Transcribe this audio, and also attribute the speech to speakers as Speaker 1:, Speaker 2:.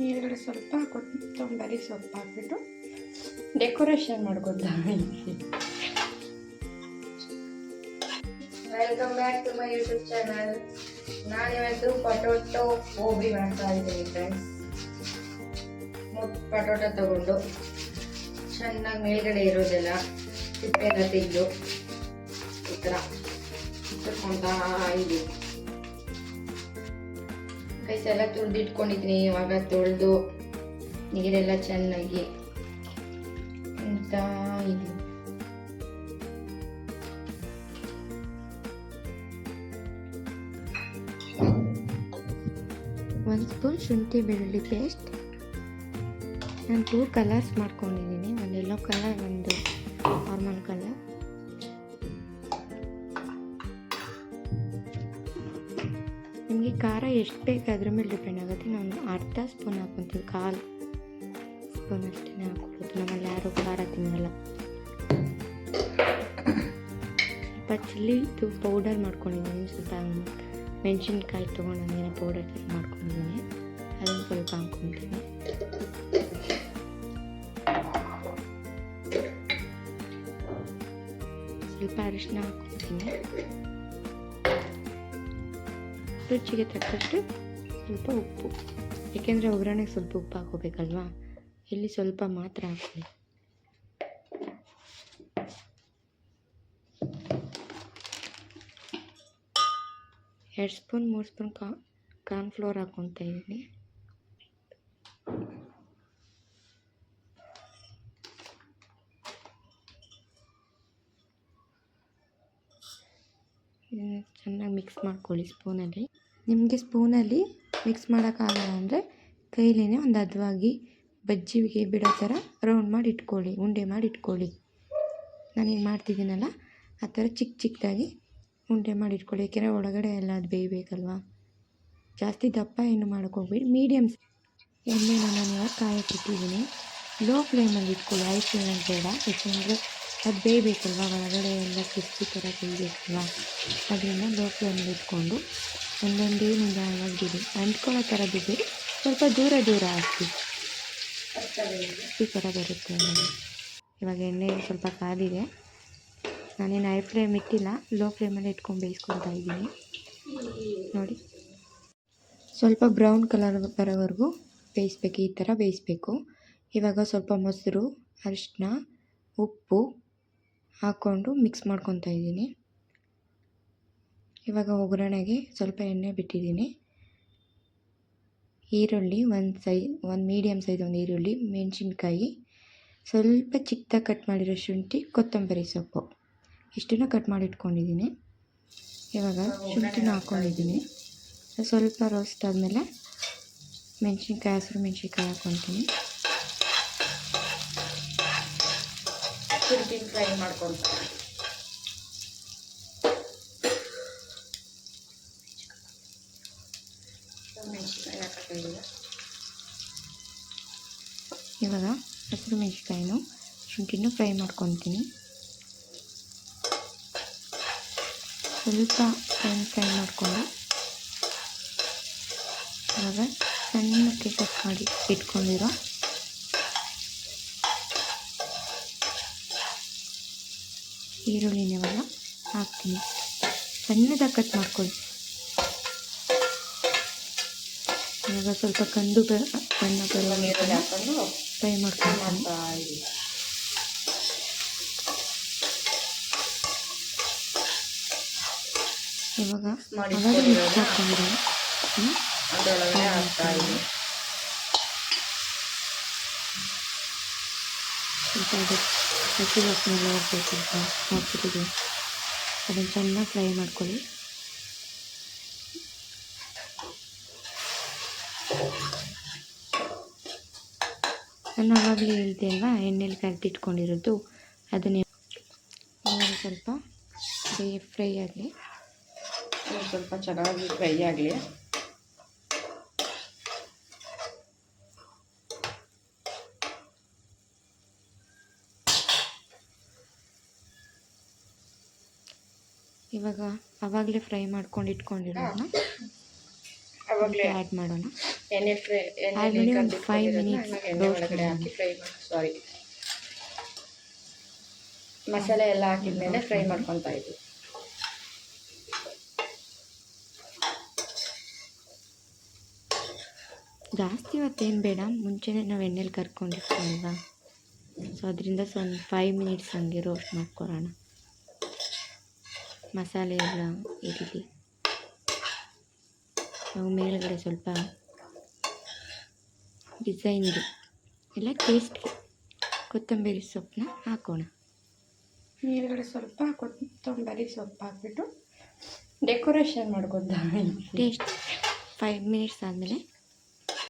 Speaker 1: ನೀರಲ್ಲಿ ಸ್ವಲ್ಪ ಕೊತ್ತಂಬರಿ ಸ್ವಲ್ಪ ಹಾಕ್ಬಿಟ್ಟು ಡೆಕೋರೇಷನ್ ಮಾಡ್ಕೊತಾ
Speaker 2: welcome back to my YouTube channel ನಾನಿವತ್ತು ಪಟೋಟೊ ಗೋಬಿ ಮಾಡ್ತಾ ಇದ್ದೀನಿ ಫ್ರೆಂಡ್ಸ್ ಪಟೋಟ ತಗೊಂಡು ಚೆನ್ನಾಗಿ ಮೇಲ್ಗಡೆ ಇರೋದೆಲ್ಲ ಸಿಪ್ಪೆಲ್ಲ ತೆಗೆದು ಈ ಥರ ಇಟ್ಕೊಂತ ಇದ್ದೀನಿ. ಕೈಸೆಲ್ಲ ತುರಿದಿಟ್ಕೊಂಡಿದ್ದೀನಿ ಇವಾಗ ತೊಳೆದು ನೀರೆಲ್ಲ ಚೆನ್ನಾಗಿ ಅಂತ ಇದು?
Speaker 1: ಒಂದು ಸ್ಪೂನ್ ಶುಂಠಿ ಬೆಳ್ಳುಳ್ಳಿ ಪೇಸ್ಟ್. ನಾನು ಟೂ ಕಲರ್ಸ್ ಮಾಡ್ಕೊಂಡಿದ್ದೀನಿ. ಒಂದು ಎಲ್ಲೋ ಕಲರ್ ಒಂದು ನಾರ್ಮಲ್ ಕಲರ್ ನಿಮಗೆ ಖಾರ ಎಷ್ಟು ಬೇಕು ಅದ್ರ ಮೇಲೆ ಡಿಪೆಂಡ್ ಆಗುತ್ತೆ. ನಾನು ಅರ್ಧ ಸ್ಪೂನ್ ಹಾಕೊತೀವಿ, ಕಾಲು ಸ್ಪೂನ್ ಅಷ್ಟೇ ಹಾಕ್ಕೊಡೋದು ನಮ್ಮಲ್ಲಿ ಯಾರು ಖಾರ ತಿನ್ನಲ್ಲ. ಸ್ವಲ್ಪ ಚಿಲ್ಲಿದು ಪೌಡರ್ ಮಾಡ್ಕೊಂಡಿದ್ದೀನಿ, ಸ್ವಲ್ಪ ಮೆಣಸಿನ್ಕಾಯಿ ತೊಗೊಂಡು ಹಂಗೇನೆ ಪೌಡರ್ ಥರ ಮಾಡ್ಕೊಂಡಿದ್ದೀನಿ. ಅದನ್ನು ಸ್ವಲ್ಪ ಹಾಕೊತೀನಿ ಸ್ವಲ್ಪ ಅರಿಶಿನ ಹಾಕ್ಕೊತೀನಿ ರುಚಿಗೆ ತಕ್ಕಷ್ಟು ಸ್ವಲ್ಪ ಉಪ್ಪು. ಏಕೆಂದರೆ ಒಗ್ಗರಣೆಗೆ ಸ್ವಲ್ಪ ಉಪ್ಪು ಹಾಕೋಬೇಕಲ್ವಾ ಇಲ್ಲಿ ಸ್ವಲ್ಪ ಮಾತ್ರ ಹಾಕೊಳ್ಳಿ ಎರಡು ಸ್ಪೂನ್, ಮೂರು ಸ್ಪೂನ್ ಕಾ, ಕಾರ್ನ್ಫ್ಲೋರ್ ಹಾಕ್ಕೊತಾ ಇದ್ದೀನಿ. ಚೆನ್ನಾಗಿ ಮಿಕ್ಸ್ ಮಾಡ್ಕೊಳ್ಳಿ ಸ್ಪೂನಲ್ಲಿ. ನಿಮಗೆ ಸ್ಪೂನಲ್ಲಿ ಮಿಕ್ಸ್ ಮಾಡೋಕ್ಕಾಗಲ್ಲ ಅಂದರೆ ಕೈಲೇ ಒಂದು ಹದವಾಗಿ ಬಜ್ಜಿಗೆ ಬಿಡೋ ಥರ ರೌಂಡ್ ಮಾಡಿ ಇಟ್ಕೊಳ್ಳಿ, ಉಂಡೆ ಮಾಡಿ ಇಟ್ಕೊಳ್ಳಿ. ನಾನೇನು ಮಾಡ್ತಿದ್ದೀನಲ್ಲ, ಆ ಥರ ಚಿಕ್ಕ ಚಿಕ್ಕದಾಗಿ ಉಂಡೆ ಮಾಡಿ ಇಟ್ಕೊಳ್ಳಿ. ಯಾಕೆಂದರೆ ಒಳಗಡೆ ಎಲ್ಲ ಅದು ಬೇಯಬೇಕಲ್ವಾ? ಜಾಸ್ತಿ ದಪ್ಪ ಏನು ಮಾಡೋಕ್ಕೋಗ್ಬೇಡಿ ಮೀಡಿಯಮ್ಸ್ ಎಣ್ಣೆನ ನಾನು ಇವಾಗ ಕಾಯಕ್ಕೆ ಇಟ್ಟಿದ್ದೀನಿ ಲೋ ಫ್ಲೇಮಲ್ಲಿ ಇಟ್ಕೊಳ್ಳಿ. ಹೈ ಫ್ಲೇಮಲ್ಲಿ ಬೇಡ, ಯಾಕೆಂದರೆ ಅದು ಬೇಯಬೇಕಲ್ವ? ಒಳಗಡೆ ಎಲ್ಲ ಕ್ರಿಸ್ಪಿ ಥರ ಬೇಯಬೇಕಲ್ವ ಅದರಿಂದ ಫ್ಲೇಮಲ್ಲಿ ಇಟ್ಕೊಂಡು ಒಂದೊಂದೇ ನಿಧಾನವಾಗಿ ಬಿಡಿ ಅಂಟ್ಕೊಳ್ಳೋ ಥರ ಬಿಡಿ ಸ್ವಲ್ಪ ದೂರ ದೂರ ಹಾಕಿ. ಈ ಥರ ಬರುತ್ತೆ ಇವಾಗ ಎಣ್ಣೆ ಸ್ವಲ್ಪ ಕಾದಿದೆ. ನಾನೇನು ಹೈ ಫ್ಲೇಮ್ ಇಟ್ಟಿಲ್ಲ ಲೋ ಫ್ಲೇಮಲ್ಲಿ ಇಟ್ಕೊಂಡು ಬೇಯಿಸ್ಕೊಳ್ತಾ ಇದ್ದೀನಿ. ನೋಡಿ. ಸ್ವಲ್ಪ ಬ್ರೌನ್ ಕಲರ್ ಬರೋವರೆಗೂ ಬೇಯಿಸ್ಬೇಕು, ಈ ಥರ ಬೇಯಿಸ್ಬೇಕು. ಇವಾಗ ಸ್ವಲ್ಪ ಮೊಸರು ಅರಿಶಿನ ಉಪ್ಪು ಹಾಕ್ಕೊಂಡು ಮಿಕ್ಸ್ ಮಾಡ್ಕೊತಾ ಇದ್ದೀನಿ. ಇವಾಗ ಒಗ್ಗರಣೆಗೆ ಸ್ವಲ್ಪ ಎಣ್ಣೆ ಬಿಟ್ಟಿದ್ದೀನಿ. ಈರುಳ್ಳಿ ಒಂದು ಸೈ, ಒಂದು ಮೀಡಿಯಮ್ ಸೈಜ್ ಒಂದು ಈರುಳ್ಳಿ, ಮೆಣಸಿನ್ಕಾಯಿ, ಸ್ವಲ್ಪ ಚಿಕ್ಕದಾಗಿ ಕಟ್ ಮಾಡಿರೋ ಶುಂಠಿ, ಕೊತ್ತಂಬರಿ ಸೊಪ್ಪು. ಇಷ್ಟನ್ನು ಕಟ್ ಮಾಡಿ ಇಟ್ಕೊಂಡಿದ್ದೀನಿ ಇವಾಗ ಶುಂಠಿನ ಹಾಕ್ಕೊಂಡಿದ್ದೀನಿ. ಸ್ವಲ್ಪ ರೋಸ್ಟ್ ಆದಮೇಲೆ ಮೆಣಸಿನ್ಕಾಯಿ, ಹಸಿರು ಮೆಣಸಿನ್ಕಾಯಿ ಹಾಕ್ಕೊತೀನಿ.
Speaker 2: ಶುಂಠಿ ಫ್ರೈ ಮಾಡ್ಕೊತ. ಮೆಣಸಿನ್ಕಾಯಿ ಹಾಕಿಲ್ಲ
Speaker 1: ಇವಾಗ ಹಸಿರು ಮೆಣಸಿನ್ಕಾಯಿನೂ ಶುಂಠಿನೂ ಫ್ರೈ ಮಾಡ್ಕೊತೀನಿ. ಸ್ವಲ್ಪ ಟೈಮ್ ಫ್ರೈ ಮಾಡಿಕೊಂಡು. ಇವಾಗ ಸಣ್ಣಕ್ಕೆ ಕಟ್ ಮಾಡಿ ಇಟ್ಕೊಂಡಿರೋ ಈರುಳ್ಳಿನ ಇವಾಗ ಹಾಕ್ತೀನಿ. ಸಣ್ಣದಾಗಿ ಕಟ್ ಮಾಡ್ಕೊಳ್ಳಿ. ಇವಾಗ ಸ್ವಲ್ಪ ಕಂದು ಬ ಬಣ್ಣ ಬರೋ
Speaker 2: ನೀರಲ್ಲಿ ಹಾಕೊಂಡು
Speaker 1: ಫ್ರೈ ಮಾಡ್ಕೊಂಡು ಇವಾಗ
Speaker 2: ಮಾಡಿ
Speaker 1: ಹ್ಮ್?
Speaker 2: ಅದರೊಳಗಡೆ ಹಾಕ್ತಾ ಇದ್ದೀನಿ
Speaker 1: ಸ್ವಲ್ಪ ಅದು ಹಸಿ ವಾಸನೆ ಎಲ್ಲ ಹೋಗ್ಬೇಕು ಅಂತ ಹಾಕ್ಬಿಟ್ಟಿದ್ದೀನಿ ಅದನ್ನು ಚೆನ್ನಾಗಿ ಫ್ರೈ ಮಾಡ್ಕೊಳ್ಳಿ ನಾನು ಆವಾಗಲೇ ಹೇಳ್ದೆ ಅಲ್ವಾ ಎಣ್ಣೆಲಿ ಕರೆದಿಟ್ಕೊಂಡಿರೋದು, ಅದನ್ನೇ ಸ್ವಲ್ಪ ಫ್ರೈ ಆಗಲಿ.
Speaker 2: ಸ್ವಲ್ಪ ಚೆನ್ನಾಗಿ ಫ್ರೈ ಆಗಲಿ.
Speaker 1: ಇವಾಗ ಆವಾಗಲೇ ಫ್ರೈ ಮಾಡ್ಕೊಂಡು ಇಟ್ಕೊಂಡಿರೋಣ.
Speaker 2: ಅವಾಗಲೇ
Speaker 1: ಆ್ಯಡ್ ಮಾಡೋಣ.
Speaker 2: ಎಣ್ಣೆ ಫ್ರೈ
Speaker 1: ಎಣ್ಣೆ ಒಂದು ಫೈವ್ ಮಿನಿಟ್ಸ್
Speaker 2: ಎಣ್ಣೆ ಒಳಗಡೆ. ಹಾಕಿ ಫ್ರೈ ಸಾರಿ ಮಸಾಲೆ ಎಲ್ಲ ಹಾಕಿದ್ಮೇಲೆ ಫ್ರೈ ಮಾಡ್ಕೊತಾ ಇದ್ವಿ.
Speaker 1: ಜಾಸ್ತಿ ಹೊತ್ತೇನು ಬೇಡ ಮುಂಚೆನೇ ನಾವು ಎಣ್ಣೆಲಿ ಕರ್ಕೊಂಡಿರ್ತೀವಲ್ವಾ? ಸೊ ಅದರಿಂದ ಸೊ ಒಂದು ಫೈವ್ ಮಿನಿಟ್ಸ್ ಹಂಗೆ ರೋಸ್ಟ್ ಮಾಡ್ಕೊಳೋಣ. ಮಸಾಲೆ ಎಲ್ಲ ಇರಲಿ ನಾವು ಮೇಲುಗಡೆ ಸ್ವಲ್ಪ ಡಿಸೈನ್ಗೆ ಇಲ್ಲ ಟೇಸ್ಟ್ಗೆ ಕೊತ್ತಂಬರಿ ಸೊಪ್ಪನ್ನ ಹಾಕೋಣ.
Speaker 2: ಮೇಲುಗಡೆ ಸ್ವಲ್ಪ ಕೊತ್ತಂಬರಿ ಸೊಪ್ಪು ಹಾಕ್ಬಿಟ್ಟು ಡೆಕೋರೇಷನ್ ಮಾಡ್ಕೊತಾ
Speaker 1: ಟೇಸ್ಟ್. ಫೈವ್ ಮಿನಿಟ್ಸ್ ಆದಮೇಲೆ